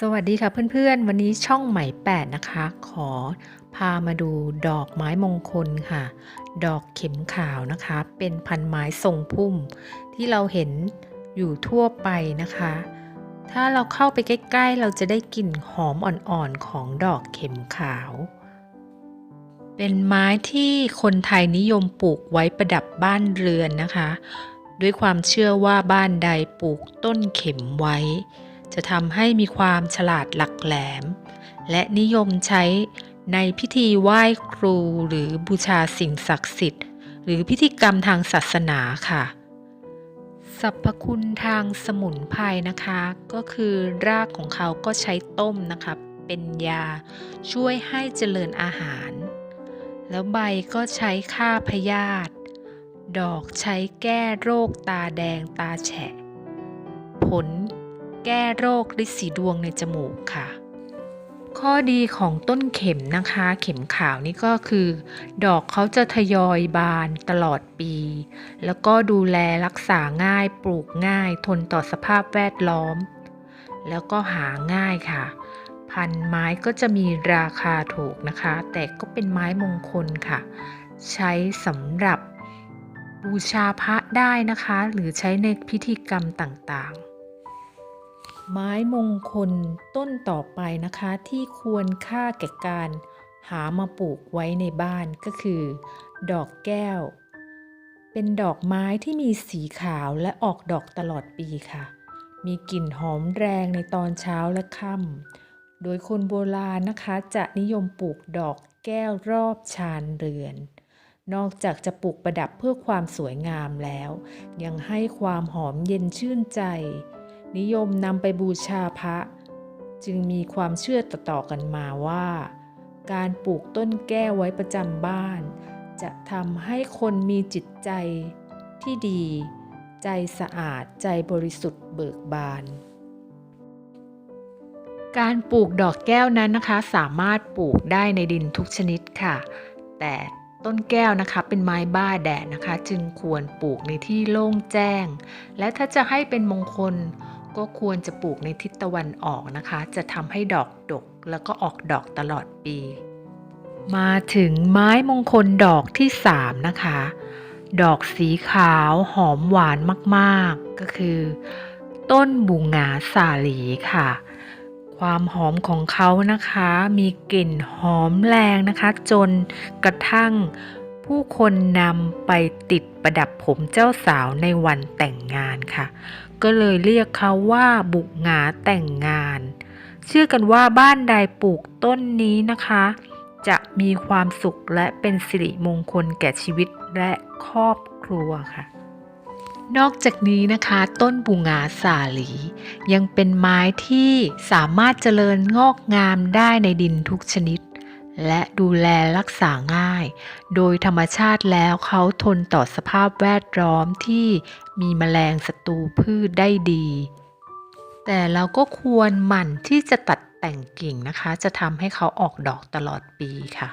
สวัสดีค่ะเพื่อนๆ วันนี้ช่องใหม่แปดนะคะ ขอพามาดูดอกไม้มงคลค่ะ ดอกเข็มขาวนะคะ เป็นพันไม้ทรงพุ่ม ที่เราเห็นอยู่ทั่วไปนะคะ ถ้าเราเข้าไปใกล้ๆ เราจะได้กลิ่นหอมอ่อนๆ ของดอกเข็มขาว เป็นไม้ที่คนไทยนิยมปลูกไว้ประดับบ้านเรือนนะคะ ด้วยความเชื่อว่าบ้านใดปลูกต้นเข็มไว้ จะทำให้มีความฉลาดหลักแหลม และนิยมใช้ในพิธีไหว้ครูหรือบูชาสิ่งศักดิ์สิทธิ์ หรือพิธีกรรมทางศาสนาค่ะสรรพคุณทางสมุนไพรนะคะ ก็คือรากของเขาก็ใช้ต้มนะคะ เป็นยาช่วยให้เจริญอาหาร แล้วใบก็ใช้ฆ่าพยาธิดอกใช้แก้โรคตาแดงตาแฉะ ผล แก้โรคฤทธิ์สีดวงในจมูกค่ะ ข้อดีของต้นเข็มนะคะ เข็มขาวนี่ก็คือ ดอกเขาจะทยอยบานตลอดปี แล้วก็ดูแลรักษาง่ายปลูกง่าย ทนต่อสภาพแวดล้อม แล้วก็หาง่ายค่ะ พันไม้ก็จะมีราคาถูกนะคะ แต่ก็เป็นไม้มงคลค่ะ ใช้สำหรับบูชาพระได้นะคะ หรือใช้ในพิธีกรรมต่างๆ ไม้มงคลต้นต่อไปนะคะที่ควรค่าแก่การหามาปลูกไว้ในบ้านก็คือ ดอกแก้ว เป็นดอกไม้ที่มีสีขาวและออกดอกตลอดปีค่ะ มีกลิ่นหอมแรงในตอนเช้าและค่ำโดยคนโบราณนะคะจะนิยมปลูกดอกแก้วรอบชานเรือน นอกจากจะปลูกประดับเพื่อความสวยงามแล้ว ยังให้ความหอมเย็นชื่นใจ นิยมนำไปบูชาพระ จึงมีความเชื่อต่อๆกันมาว่า การปลูกต้นแก้วไว้ประจำบ้าน จะทำให้คนมีจิตใจที่ดี ใจสะอาดใจบริสุทธิ์เบิกบาน การปลูกดอกแก้วนั้นนะคะ สามารถปลูกได้ในดินทุกชนิดค่ะ แต่ต้นแก้วนะคะเป็นไม้บ้าแดดนะคะ จึงควรปลูกในที่โล่งแจ้ง และถ้าจะให้เป็นมงคล ก็ควรจะปลูกในทิศตะวันออกนะคะ จะทำให้ดอกดกแล้วก็ออกดอกตลอดปี มาถึงไม้มงคลดอกที่ 3 นะคะ ดอกสีขาวหอมหวานมากๆ ก็คือ ต้นบุงงาสาลีค่ะ ความหอมของเขานะคะ มีกลิ่นหอมแรงนะคะ จนกระทั่ง ผู้คนนำไปติดประดับผมเจ้าสาวในวันแต่งงานค่ะ ก็เลยเรียกเขาว่าบุกงาแต่งงาน เชื่อกันว่าบ้านใดปลูกต้นนี้นะคะ จะมีความสุขและเป็นสิริมงคลแก่ชีวิตและครอบครัวค่ะ นอกจากนี้นะคะ ต้นบุงาสาลี ยังเป็นไม้ที่สามารถเจริญงอกงามได้ในดินทุกชนิด และดูแลรักษาง่าย โดยธรรมชาติแล้วเขาทนต่อสภาพแวดล้อมที่มีแมลงศัตรูพืชได้ดี แต่เราก็ควรหมั่นที่จะตัดแต่งกิ่งนะคะ จะทำให้เขาออกดอกตลอดปีค่ะ